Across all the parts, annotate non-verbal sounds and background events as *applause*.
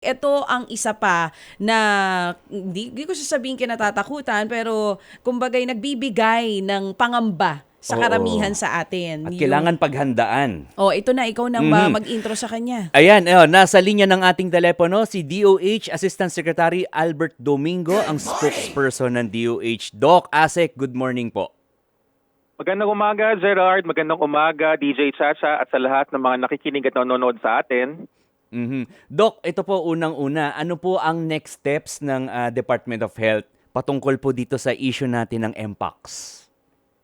Ito ang isa pa na hindi, hindi ko sasabihin kinatatakutan pero kumbagay nagbibigay ng pangamba sa Oo. karamihan sa atin. At Yung- kailangan paghandaan. Oh, ito na ikaw nang ba Mhm. mag-intro sa kanya. Ayan, eh, nasa linya ng ating telepono si DOH Assistant Secretary Albert Domingo, ang spokesperson ng DOH. Doc Asek, good morning po. Magandang umaga, Gerard. Magandang umaga, DJ Chacha, at sa lahat ng mga nakikinig at nanonood sa atin. Mhm. Doc, ito po unang-una, ano po ang next steps ng ah, Department of Health patungkol po dito sa issue natin ng MPOX?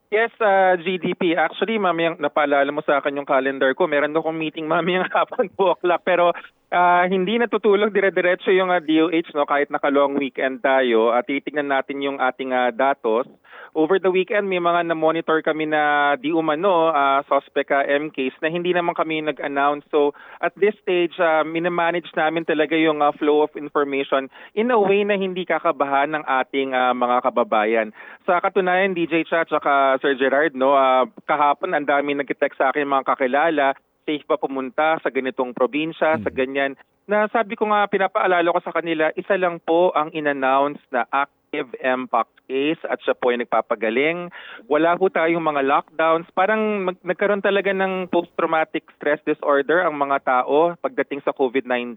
Yes, uh, GDP. Actually, mamayang napaalala mo sa akin yung calendar ko. Meron akong meeting mamayang *laughs* hapon 2 o'clock. Pero ah, hindi natutulog dire-diretso yung ah, DOH no, kahit naka-long weekend tayo. At titignan natin yung ating ah, datos. Over the weekend, may mga na-monitor kami na di umano ah, suspect ah, M case na hindi naman kami nag-announce. So at this stage, uh, minamanage namin talaga yung ah, flow of information in a way na hindi kakabahan ng ating ah, mga kababayan. Sa katunayan, DJ Chat at Sir Gerard, no, ah, kahapon ang dami nag-text sa akin mga kakilala, safe ba pumunta sa ganitong probinsya, sa ganyan. Na sabi ko nga, pinapaalala ko sa kanila, isa lang po ang in-announce na active MPOX case at siya po ay nagpapagaling. Wala po tayong mga lockdowns. Parang mag- nagkaroon talaga ng post-traumatic stress disorder ang mga tao pagdating sa COVID-19.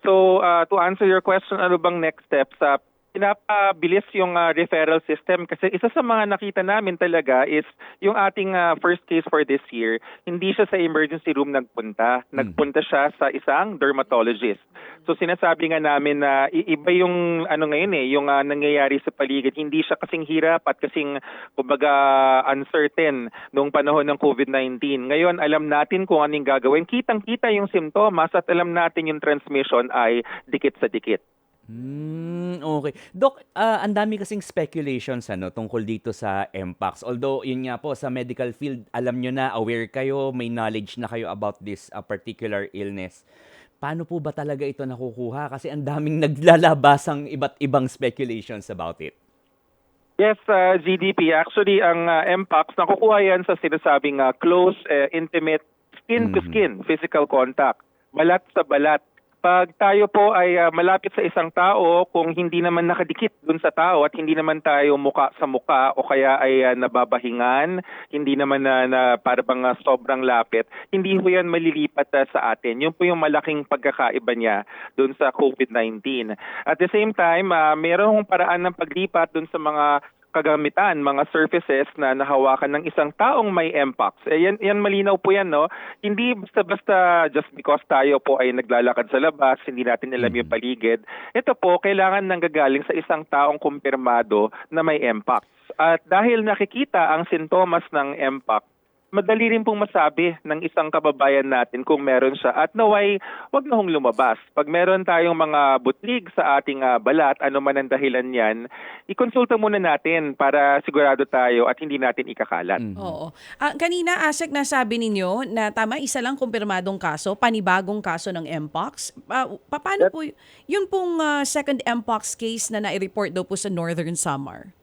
So, uh, to answer your question, ano bang next steps? Uh, pinapabilis yung uh, referral system kasi isa sa mga nakita namin talaga is yung ating uh, first case for this year, hindi siya sa emergency room nagpunta. Nagpunta siya sa isang dermatologist. So sinasabi nga namin na i- iba yung ano ngayon eh, yung uh, nangyayari sa paligid. Hindi siya kasing hirap at kasing kumbaga uncertain nung panahon ng COVID-19. Ngayon alam natin kung anong gagawin. Kitang-kita yung simptomas at alam natin yung transmission ay dikit sa dikit. Hmm, okay. Doc, ah, ang dami kasing speculations ano tungkol dito sa MPOX. Although yun nga po sa medical field, alam nyo na, aware kayo, may knowledge na kayo about this ah, particular illness. Paano po ba talaga ito nakukuha? Kasi ang daming *laughs* naglalabasang iba't ibang speculations about it. Yes, uh, GDP. Actually, ang uh, MPOX, nakukuha yan sa sinasabing uh, close, uh, intimate, skin-to-skin, physical contact. Balat sa balat. Pag tayo po ay uh, malapit sa isang tao, kung hindi naman nakadikit dun sa tao at hindi naman tayo muka sa muka o kaya ay uh, nababahingan, hindi naman na, na para bang uh, sobrang lapit, hindi po yan malilipat uh, sa atin. Yun po yung malaking pagkakaiba niya dun sa COVID-19. At the same time, uh, mayroong paraan ng paglipat dun sa mga kagamitan, mga surfaces na nahawakan ng isang taong may MPOX. Eh, yan, yan malinaw po yan, no? Hindi basta-basta just because tayo po ay naglalakad sa labas, hindi natin alam yung paligid. Ito po, kailangan nanggagaling sa isang taong kumpirmado na may MPOX. At dahil nakikita ang sintomas ng MPOX, madali rin pong masabi ng isang kababayan natin kung meron siya at naway wag na hong lumabas. Pag meron tayong mga butlig sa ating ah, balat, ano man ang dahilan niyan, ikonsulta muna natin para sigurado tayo at hindi natin ikakalat. Oo. Ah, kanina, Asek, nasabi ninyo na tama, isa lang kumpirmadong kaso, panibagong kaso ng MPOX. Ah, pa- paano po, yun pong ah, second MPOX case na nai-report daw po sa Northern Samar?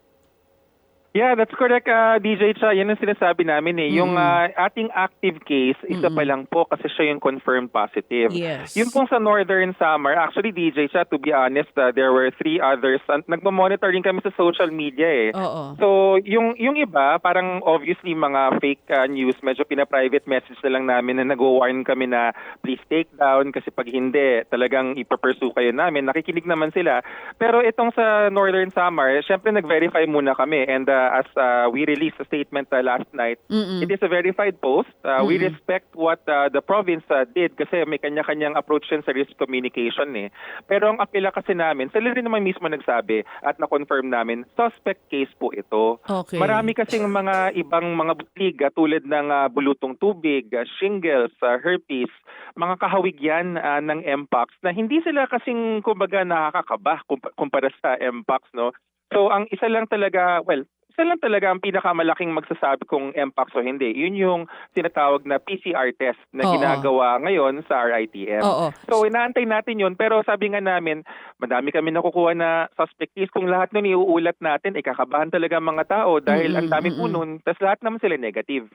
Yeah, that's correct, uh, DJ Cha. Yan ang sinasabi namin eh. Yung ah, ating active case, isa pa lang po kasi siya yung confirmed positive. Yes. Yung pong sa Northern Summer, actually DJ Cha, to be honest, ah, there were three others. Uh, nagmamonitor din kami sa social media eh. Oo. So, yung yung iba, parang obviously mga fake uh, news, medyo pina-private message na lang namin na nag-warn kami na please take down kasi pag hindi, talagang ipapursue kayo namin. Nakikinig naman sila. Pero itong sa Northern Samar, syempre nag-verify muna kami and uh, as uh, we released a statement uh, last night, it is a verified post. Uh, We respect what uh, the province uh, did kasi may kanya-kanyang approach yan sa risk communication eh. Pero ang apela kasi namin, sila rin naman mismo nagsabi at na-confirm namin, suspect case po ito. Okay. Marami kasing mga ibang mga butig ah, tulad ng ah, bulutong tubig, ah, shingles, ah, herpes, mga kahawig yan ah, ng MPOX na hindi sila kasing kumbaga nakakakaba kumpa- kumpara sa MPOX no. So ang isa lang talaga, well, isa lang talaga ang pinakamalaking magsasabi kung MPOX o hindi. Yun yung tinatawag na PCR test na Oo. ginagawa ngayon sa RITM. Oo. So inaantay natin yun pero sabi nga namin madami kami nakukuha na suspect case kung lahat nun iuulat natin eh kakabahan talaga mga tao dahil Mm-mm, ang dami po mm-mm. nun tapos lahat naman sila negative.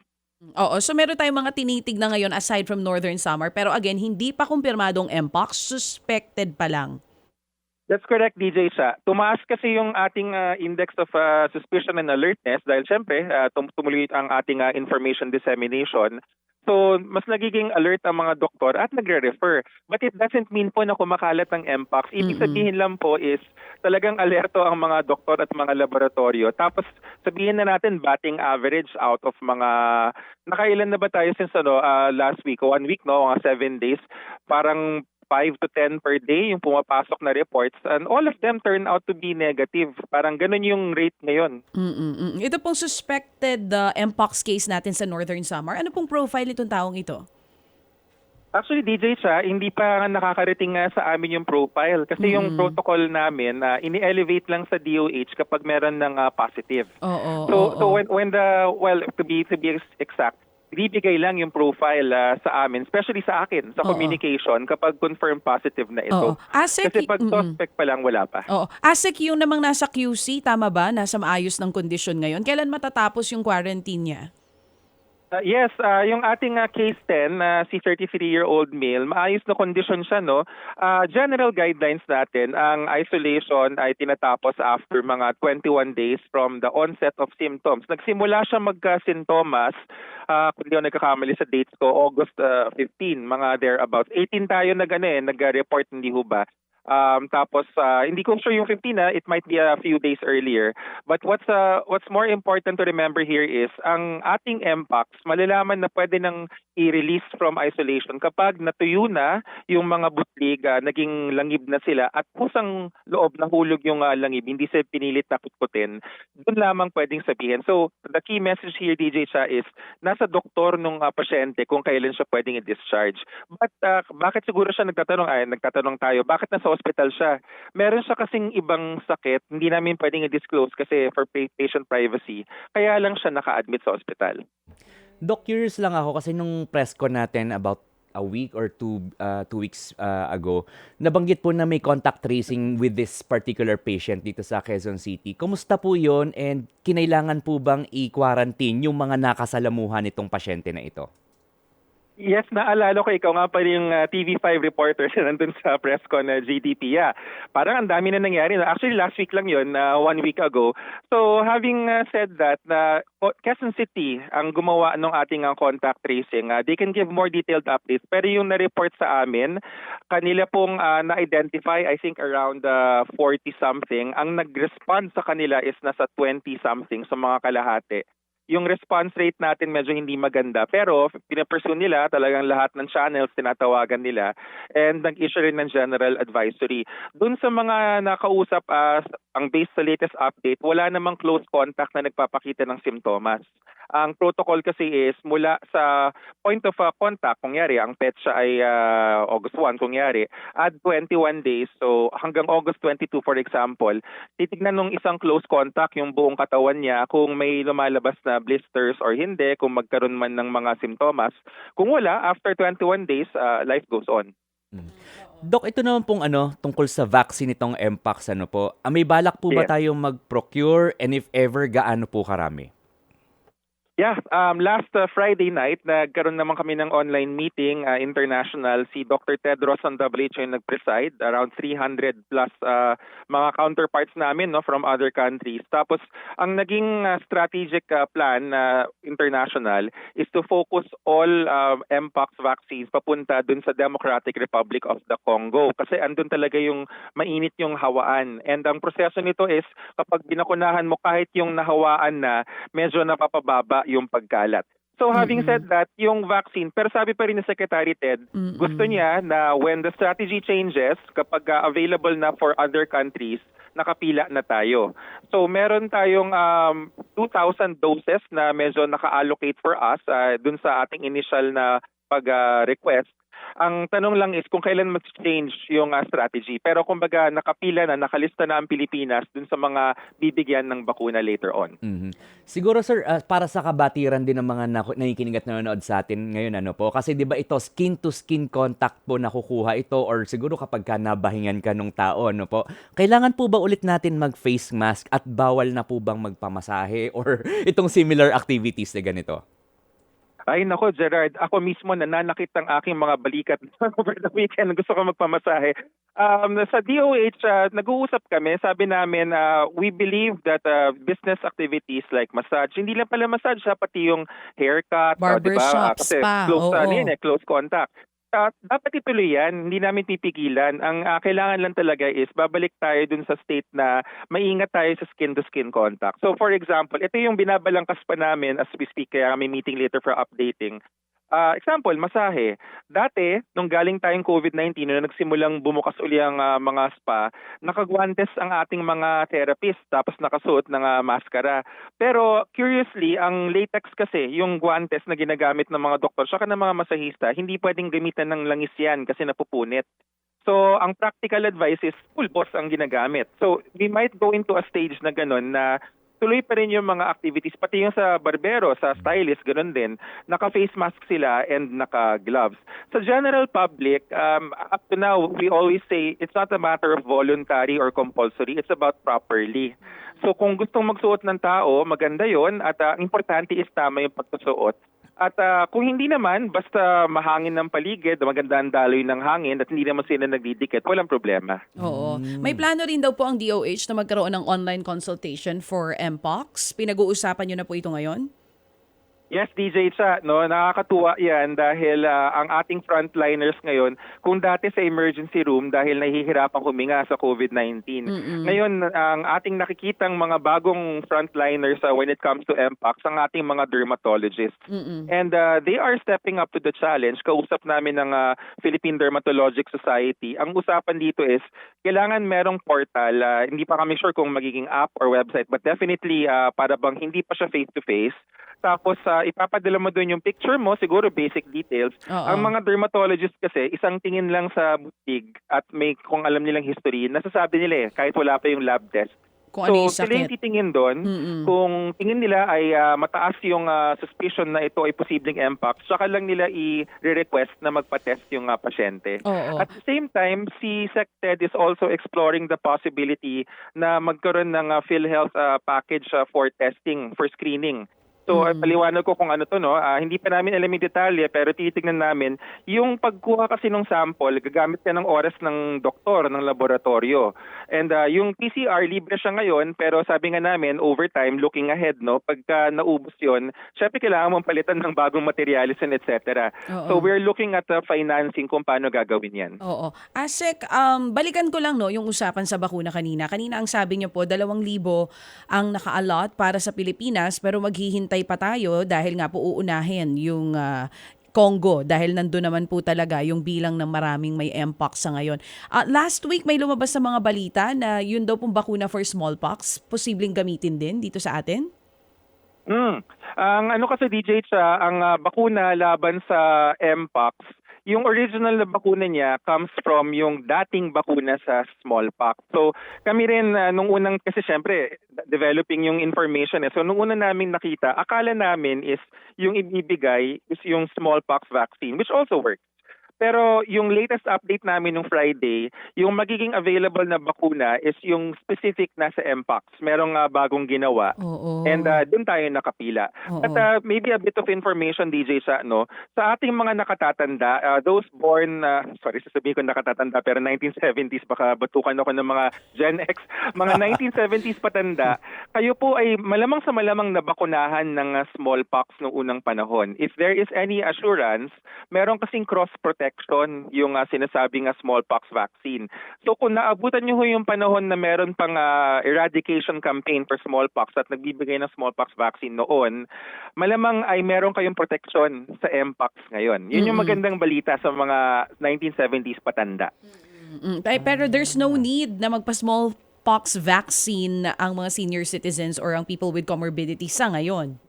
Oo, so meron tayong mga tinitignan ngayon aside from Northern Summer. Pero again, hindi pa kumpirmadong Mpox, suspected pa lang. That's correct, DJ Sa. Tumaas kasi yung ating ah, index of ah, suspicion and alertness dahil syempre uh, tum- tumuloy ang ating ah, information dissemination. So, mas nagiging alert ang mga doktor at nagre-refer. But it doesn't mean po na kumakalat ng Mpox. Ibig sabihin lang po is talagang alerto ang mga doktor at mga laboratorio. Tapos sabihin na natin batting average out of mga nakailan na ba tayo since ano ah, last week o one week no mga seven days parang 5 to 10 per day yung pumapasok na reports and all of them turn out to be negative. Parang ganun yung rate ngayon. Mm-mm-mm. Ito pong suspected uh, Mpox case natin sa Northern Summer. Ano pong profile itong taong ito? Actually, DJ siya, hindi pa nakakarating nga sa amin yung profile. Kasi yung Mm. protocol namin, na ini-elevate lang sa DOH kapag meron ng ah, positive. So, oo, so oo. when, when the, well, to be, to be exact, ibibigay lang yung profile ah, sa amin, especially sa akin, sa Oo. communication, kapag confirm positive na ito. Oo. Kasi pag mm-mm. suspect pa lang, wala pa. Oo. ASEC yung namang nasa QC, tama ba? Nasa maayos ng kondisyon ngayon. Kailan matatapos yung quarantine niya? Uh, yes, uh, yung ating uh, case 10, na si 33-year-old male, maayos na condition siya, no? Uh, general guidelines natin, ang isolation ay tinatapos after mga 21 days from the onset of symptoms. Nagsimula siya magka-sintomas, uh, kung di ako nagkakamali sa dates ko, August uh, 15, mga thereabouts. 18 tayo nag, ano, eh, nag-report, hindi ho ba? Um, tapos uh, hindi ko sure yung 15 na it might be a few days earlier. But what's uh, what's more important to remember here is ang ating MPOX malalaman na pwede nang i-release from isolation kapag natuyo na yung mga butlig, uh, naging langib na sila at pusang loob nahulog yung uh, langib, hindi sila pinilit na kutkutin. Doon lamang pwedeng sabihin. So the key message here DJ siya is nasa doktor nung uh, pasyente kung kailan siya pwedeng i-discharge. But uh, bakit siguro siya nagtatanong ay nagtatanong tayo, bakit nasa hospital siya? Meron siya kasing ibang sakit, hindi namin pwedeng i-disclose kasi for pa- patient privacy. Kaya lang siya naka-admit sa hospital. Doc, curious lang ako kasi nung press ko natin about a week or two uh, two weeks uh, ago, nabanggit po na may contact tracing with this particular patient dito sa Quezon City. Kumusta po yon and kinailangan po bang i-quarantine yung mga nakasalamuhan nitong pasyente na ito? Yes, naalala ko ikaw nga pa yung uh, TV5 reporter *laughs* na nandun sa press con na GDP. Yeah. Parang ang dami na nangyari. no? Actually, last week lang yun, uh, one week ago. So, having uh, said that, na uh, Quezon City ang gumawa ng ating uh, contact tracing, uh, they can give more detailed updates. Pero yung na-report sa amin, kanila pong uh, na-identify, I think around uh, 40-something. Ang nag-respond sa kanila is nasa 20-something sa mga kalahati yung response rate natin medyo hindi maganda. Pero pinapursue nila talagang lahat ng channels tinatawagan nila and nag-issue rin ng general advisory. Doon sa mga nakausap as ang based sa latest update, wala namang close contact na nagpapakita ng simptomas. Ang protocol kasi is mula sa point of uh, contact, kunyari, ang petsa ay uh, August 1, kunyari, add 21 days, so hanggang August 22 for example, titignan nung isang close contact yung buong katawan niya kung may lumalabas na blisters or hindi, kung magkaroon man ng mga simptomas. Kung wala, after 21 days, uh, life goes on. Doc, ito naman pong ano, tungkol sa vaccine itong Mpox, ano po. Ah, may balak po ba tayong mag-procure and if ever, gaano po karami? Yeah, um, last uh, Friday night, nagkaroon naman kami ng online meeting uh, international. Si Dr. Tedros on WHO yung nag-preside. Around 300 plus uh, mga counterparts namin no, from other countries. Tapos, ang naging uh, strategic uh, plan na international is to focus all uh, Mpox vaccines papunta dun sa Democratic Republic of the Congo. Kasi andun talaga yung mainit yung hawaan. And ang proseso nito is kapag binakunahan mo kahit yung nahawaan na, medyo napapababa yung pagkalat. So having Mm-mm. said that, yung vaccine, pero sabi pa rin ni Secretary Ted, Mm-mm. gusto niya na when the strategy changes, kapag uh, available na for other countries, nakapila na tayo. So meron tayong um, 2,000 doses na medyo naka-allocate for us uh, dun sa ating initial na pag-request. Ang tanong lang is kung kailan mag-change yung uh, strategy. Pero kumbaga nakapila na, nakalista na ang Pilipinas dun sa mga bibigyan ng bakuna later on. Mhm. Siguro sir, ah, para sa kabatiran din ng mga naku- nakikinig at nanonood sa atin ngayon ano po, kasi 'di ba ito skin to skin contact po nakukuha ito or siguro kapag ka nabahingan ka nung tao ano po. Kailangan po ba ulit natin mag face mask at bawal na po bang magpamasahe *laughs* or itong similar activities na ganito? Ay nako Gerard, ako mismo nananakit ang aking mga balikat *laughs* over the weekend. Gusto ko magpamasahe. Um, sa DOH, uh, nag-uusap kami. Sabi namin, uh, we believe that uh, business activities like massage, hindi lang pala massage, ha, pati yung haircut, uh? Barbershop, Ah, kasi spa, close, oo. ano yun eh, close contact. Uh, dapat ituloy yan, hindi namin pipigilan. Ang uh, kailangan lang talaga is babalik tayo dun sa state na maingat tayo sa skin-to-skin contact. So for example, ito yung binabalangkas pa namin as we speak, kaya kami meeting later for updating. Ah, example, masahe. Dati, nung galing tayong COVID-19, nung nagsimulang bumukas uli ang ah, mga spa, nakagwantes ang ating mga therapist tapos nakasuot ng ah, maskara. Pero curiously, ang latex kasi, yung guantes na ginagamit ng mga doktor saka ng mga masahista, hindi pwedeng gamitan ng langis yan kasi napupunit. So, ang practical advice is full boss ang ginagamit. So, we might go into a stage na ganun na tuloy pa rin yung mga activities, pati yung sa barbero, sa stylist, ganun din. Naka-face mask sila and naka-gloves. Sa general public, um, up to now, we always say it's not a matter of voluntary or compulsory. It's about properly. So kung gustong magsuot ng tao, maganda yon at uh, importante is tama yung pagsusuot. At uh, kung hindi naman, basta mahangin ng paligid, maganda ang daloy ng hangin at hindi naman sila nagdidikit, walang problema. Oo. May plano rin daw po ang DOH na magkaroon ng online consultation for MPOX. Pinag-uusapan nyo na po ito ngayon? Yes, DJ Cha, no, nakakatuwa 'yan dahil ah, ang ating frontliners ngayon, kung dati sa emergency room dahil nahihirapang huminga sa COVID-19. Ngayon ang ating nakikitang mga bagong frontliners ah, when it comes to MPOX ang ating mga dermatologists. And ah, they are stepping up to the challenge. Kausap namin ng ah, Philippine Dermatologic Society. Ang usapan dito is kailangan merong portal. ah, hindi pa kami sure kung magiging app or website but definitely ah, para bang hindi pa siya face to face. Tapos uh, ipapadala mo doon yung picture mo, siguro basic details. Oo. Ang mga dermatologist kasi, isang tingin lang sa butig at may kung alam nilang history, nasasabi nila eh, kahit wala pa yung lab test. Kung ano yung so, sila yung sakit. titingin doon. Kung tingin nila ay ah, mataas yung ah, suspicion na ito ay posibleng MPOX, saka lang nila i-request na magpa-test yung ah, pasyente. Oo. At the same time, si SecTed is also exploring the possibility na magkaroon ng ah, PhilHealth ah, package ah, for testing, for screening. So, Mm. uh, paliwanag ko kung ano to, no? Ah, hindi pa namin alam yung detalye, pero titignan namin. Yung pagkuha kasi ng sample, gagamit ka ng oras ng doktor, ng laboratorio. And ah, yung PCR, libre siya ngayon, pero sabi nga namin, over time, looking ahead, no? Pagka naubos yon syempre kailangan mong palitan ng bagong materials and etc. Oo. So, we're looking at the financing kung paano gagawin yan. Oo. Asek, um, balikan ko lang no, yung usapan sa bakuna kanina. Kanina ang sabi niyo po, 2,000 ang naka-allot para sa Pilipinas pero maghihintay pa tayo dahil nga po uunahin yung ah, Congo dahil nandun naman po talaga yung bilang ng maraming may mpox sa ngayon. Ah, last week may lumabas sa mga balita na yun daw pong bakuna for smallpox, posibleng gamitin din dito sa atin? Mm. Ang ano kasi DJ sa ang ah, bakuna laban sa Mpox, yung original na bakuna niya comes from yung dating bakuna sa smallpox. So kami rin ah, nung unang kasi syempre developing yung information eh. So nung una namin nakita, akala namin is yung ibibigay is yung smallpox vaccine which also works. Pero yung latest update namin nung Friday, yung magiging available na bakuna is yung specific na sa Mpox. Merong ah, bagong ginawa. Oo. And uh, doon tayo nakapila. Oo. At uh, maybe a bit of information DJ sa ano, sa ating mga nakatatanda, uh, those born uh, sorry sasabihin ko nakatatanda pero 1970s baka batukan ako ng mga Gen X, mga *laughs* 1970s patanda. Kayo po ay malamang sa malamang nabakunahan ng uh, smallpox noong unang panahon. If there is any assurance, meron kasing cross protection yung uh, sinasabing uh, smallpox vaccine. So kung naabutan niyo ho yung panahon na meron pang uh, eradication campaign for smallpox at nagbibigay ng smallpox vaccine noon, malamang ay meron kayong protection sa Mpox ngayon. Yun yung magandang balita sa mga 1970s patanda. Mm, pe- Pero there's no need na magpa-smallpox vaccine ang mga senior citizens or ang people with comorbidity sa ngayon.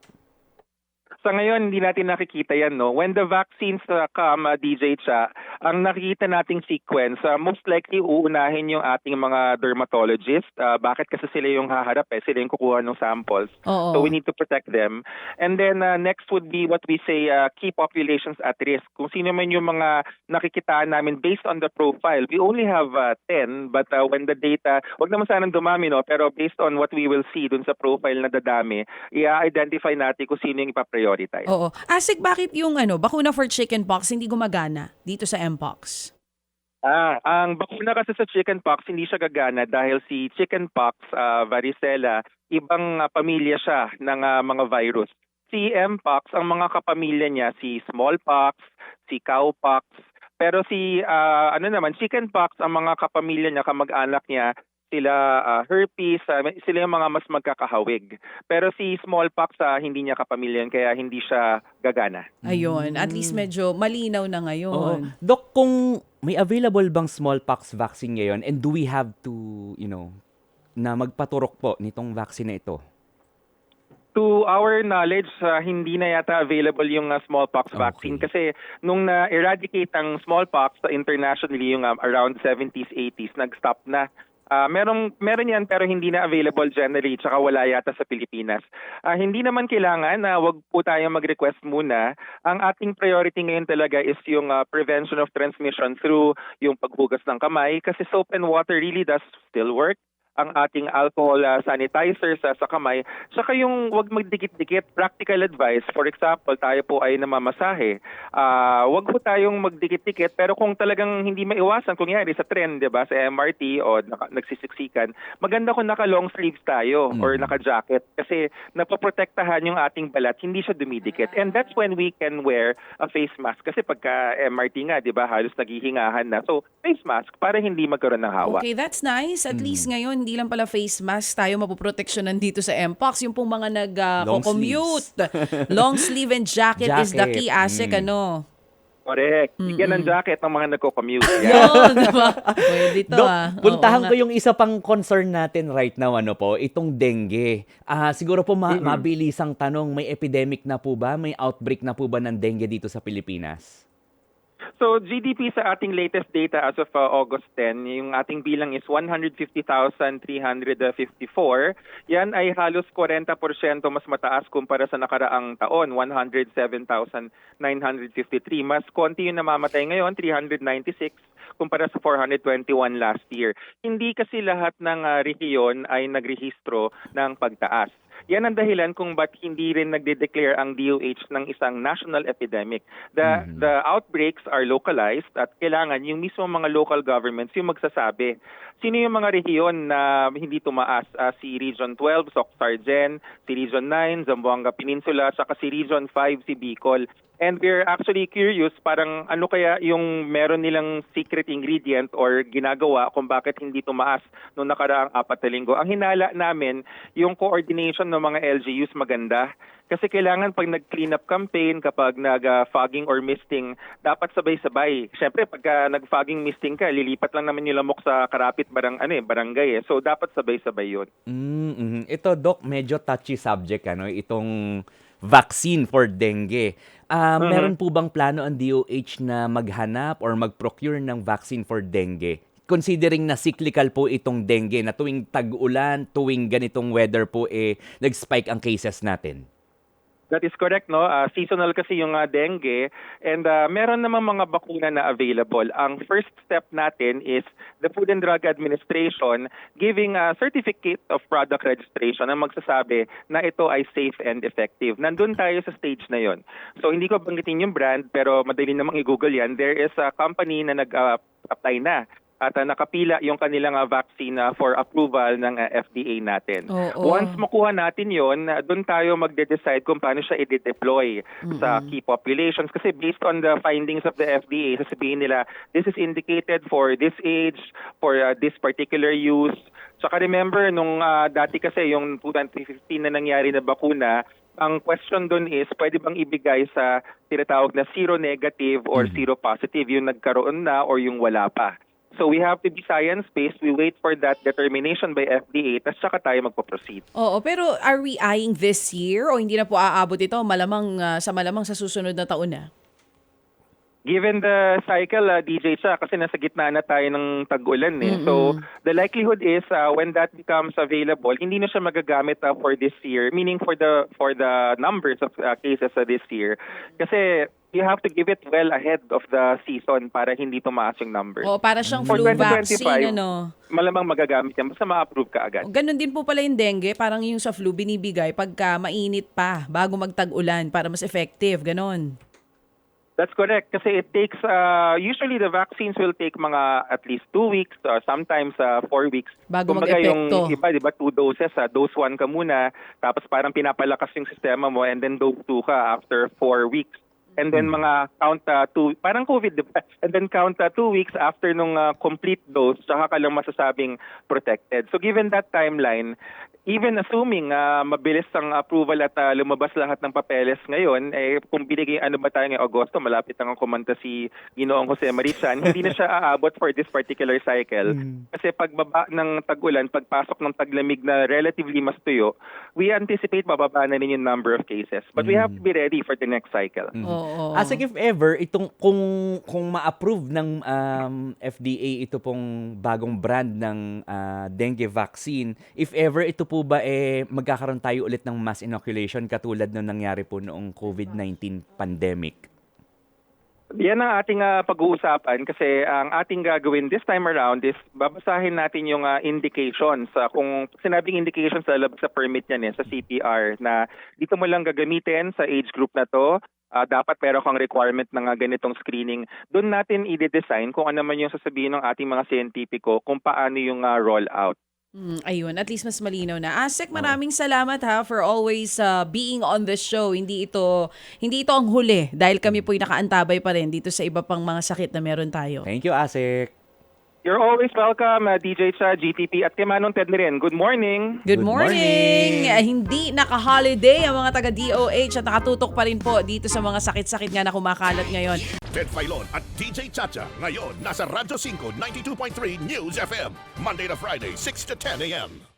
Sa ngayon, hindi natin nakikita yan, no? When the vaccines uh, come, uh, DJ Cha, ang nakikita nating sequence, uh, most likely uunahin yung ating mga dermatologist. Uh, bakit kasi sila yung haharap eh, sila yung kukuha ng samples. Oo. So we need to protect them. And then uh, next would be what we say uh, key populations at risk. Kung sino man yung mga nakikitaan namin based on the profile. We only have uh, 10 but uh, when the data, wag naman sanang dumami no, pero based on what we will see dun sa profile na dadami, i-identify natin kung sino yung ipaprioritize. Oo. Asik, bakit yung ano, bakuna for chickenpox hindi gumagana dito sa Mpox? Ah, ang bakuna kasi sa chickenpox hindi siya gagana dahil si chickenpox, uh, varicella, ibang uh, pamilya siya ng uh, mga virus. Si mpox, ang mga kapamilya niya si smallpox, si cowpox, pero si uh, ano naman chickenpox, ang mga kapamilya niya, kamag-anak niya sila uh, herpes, uh, sila yung mga mas magkakahawig. Pero si smallpox, uh, hindi niya kapamilya yun, kaya hindi siya gagana. Ayun, at least medyo malinaw na Oo. ngayon. Doc, kung may available bang smallpox vaccine ngayon and do we have to, you know, na magpaturok po nitong vaccine na ito? To our knowledge, uh, hindi na yata available yung uh, smallpox Okay. vaccine kasi nung na-eradicate ang smallpox uh, internationally yung uh, around 70s, 80s, nag-stop na. Uh, merong, meron yan pero hindi na available generally tsaka wala yata sa Pilipinas. Ah, hindi naman kailangan na wag po tayo mag-request muna. Ang ating priority ngayon talaga is yung uh, prevention of transmission through yung paghugas ng kamay kasi soap and water really does still work ang ating alcohol uh, sanitizer sa, sa kamay. Saka yung wag magdikit-dikit, practical advice. For example, tayo po ay namamasahe. Ah, wag po tayong magdikit-dikit pero kung talagang hindi maiwasan, kung yari sa trend, 'di ba, sa MRT o naka, nagsisiksikan, maganda kung naka long sleeves tayo or naka jacket kasi napoprotektahan yung ating balat, hindi siya dumidikit. And that's when we can wear a face mask kasi pagka MRT nga, 'di ba, halos naghihingahan na. So, face mask para hindi magkaroon ng hawa. Okay, that's nice. At Mm. least ngayon, hindi lang pala face mask tayo mapoproteksyonan dito sa Mpox. Yung pong mga nag-commute. *laughs* Long sleeve and jacket, is the Jacket. key, Asik, Mm. ano? Correct. Bigyan ng jacket ng mga nagko-commute. *laughs* Yan. Yun, di ba? Pwede to, Doc, ah. puntahan Oo ko yung isa pang concern natin right now, ano po, itong dengue. Ah, siguro po ma- mabilisang tanong, may epidemic na po ba? May outbreak na po ba ng dengue dito sa Pilipinas? So GDP sa ating latest data as of uh, August 10, yung ating bilang is 150,354. Yan ay halos 40% mas mataas kumpara sa nakaraang taon, 107,953. Mas konti yung namamatay ngayon, 396 kumpara sa 421 last year. Hindi kasi lahat ng uh, rehiyon ay nagrehistro ng pagtaas. Yan ang dahilan kung ba't hindi rin nagde-declare ang DOH ng isang national epidemic. The the outbreaks are localized at kailangan yung mismo mga local governments yung magsasabi. Sino yung mga rehiyon na hindi tumaas? Ah, si Region 12, Soc-Sargen, si Region 9, Zamboanga Peninsula, saka si Region 5, si Bicol. And we're actually curious parang ano kaya yung meron nilang secret ingredient or ginagawa kung bakit hindi tumaas noong nakaraang apat na linggo. Ang hinala namin, yung coordination ng mga LGUs maganda. Kasi kailangan pag nag-clean up campaign, kapag nag-fogging or misting, dapat sabay-sabay. Siyempre, pagka nag-fogging misting ka, lilipat lang naman yung lamok sa karapit barang, ano eh, barangay eh. So, dapat sabay-sabay yun. Mm, mhm. Ito, Doc, medyo touchy subject, ano, itong vaccine for dengue. Ah, Mhm. Meron po bang plano ang DOH na maghanap or mag-procure ng vaccine for dengue? Considering na cyclical po itong dengue, na tuwing tag-ulan, tuwing ganitong weather po, eh, nag-spike ang cases natin. That is correct, no? Ah, seasonal kasi yung ah, dengue and ah, meron namang mga bakuna na available. Ang first step natin is the Food and Drug Administration giving a certificate of product registration na magsasabi na ito ay safe and effective. Nandun tayo sa stage na yon. So hindi ko banggitin yung brand pero madali namang i-google yan. There is a company na nag-apply na at ah, nakapila yung kanilang ah, vaccine ah, for approval ng ah, FDA natin. Oo. Once makuha natin yon, doon tayo magde-decide kung paano siya i-deploy sa key populations. Kasi based on the findings of the FDA, sasabihin nila, this is indicated for this age, for uh, this particular use. Saka remember, nung uh, dati kasi yung 2015 na nangyari na bakuna, ang question doon is, pwede bang ibigay sa tinatawag na zero-negative or zero-positive, yung nagkaroon na or yung wala pa. So we have to be science-based. We wait for that determination by FDA, tapos saka tayo magpo-proceed. Oo, pero are we eyeing this year o hindi na po aabot ito malamang ah, sa malamang sa susunod na taon na? given the cycle, uh, DJ siya, kasi nasa gitna na tayo ng tag-ulan eh. So, the likelihood is uh, when that becomes available, hindi na siya magagamit uh, for this year, meaning for the for the numbers of uh, cases uh, this year. Kasi you have to give it well ahead of the season para hindi tumaas yung numbers. O para siyang For flu 2025, vaccine, ano. Malamang magagamit yan, basta ma-approve ka agad. Ganon din po pala yung dengue, parang yung sa flu binibigay pagka mainit pa bago magtag-ulan para mas effective, ganon. That's correct. Kasi it takes, uh, usually the vaccines will take mga at least two weeks or sometimes uh, four weeks. Bago Kumbaga mag-epekto. yung iba, di ba, two doses. Uh, dose one ka muna, tapos parang pinapalakas yung sistema mo and then dose two ka after four weeks. And then mga count uh, two, parang COVID, di ba? And then count uh, two weeks after nung uh, complete dose, tsaka ka lang masasabing protected. So given that timeline, even assuming uh, mabilis ang approval at uh, lumabas lahat ng papeles ngayon, eh, kung binigay ano ba tayo ngayong Agosto, malapit ang kumanta si Ginoong Jose Marichan, hindi na siya aabot for this particular cycle. Kasi pagbaba ng tag-ulan, pagpasok ng taglamig na relatively mas tuyo, we anticipate bababa na rin yung number of cases. But we have to be ready for the next cycle. Oo. As if ever, itong kung kung ma-approve ng um, FDA ito pong bagong brand ng ah, dengue vaccine, if ever ito po ba eh magkakaroon tayo ulit ng mass inoculation katulad nung nangyari po noong COVID-19 pandemic? Yan ang ating ah, pag-uusapan kasi ang ating gagawin this time around is babasahin natin yung ah, indications. sa kung sinabing indications sa lab sa permit niyan eh, sa CPR na dito mo lang gagamitin sa age group na to. Ah, dapat meron kang requirement ng ah, ganitong screening. Doon natin i-design kung ano man yung sasabihin ng ating mga siyentipiko kung paano yung ah, roll out. Mm, ayun, at least mas malinaw na. Asek, maraming salamat ha for always uh, being on the show. Hindi ito hindi ito ang huli dahil kami po'y nakaantabay pa rin dito sa iba pang mga sakit na meron tayo. Thank you, Asik. You're always welcome, ah, DJ sa GTP at kay Manong Ted na rin. Good morning! Good Good morning! morning! Ah, hindi naka-holiday ang mga taga-DOH at nakatutok pa rin po dito sa mga sakit-sakit nga na kumakalat ngayon. Ted Filon at DJ Chacha. Ngayon, nasa Radyo 5, 92.3 News FM. Monday to Friday, 6 to 10 a.m.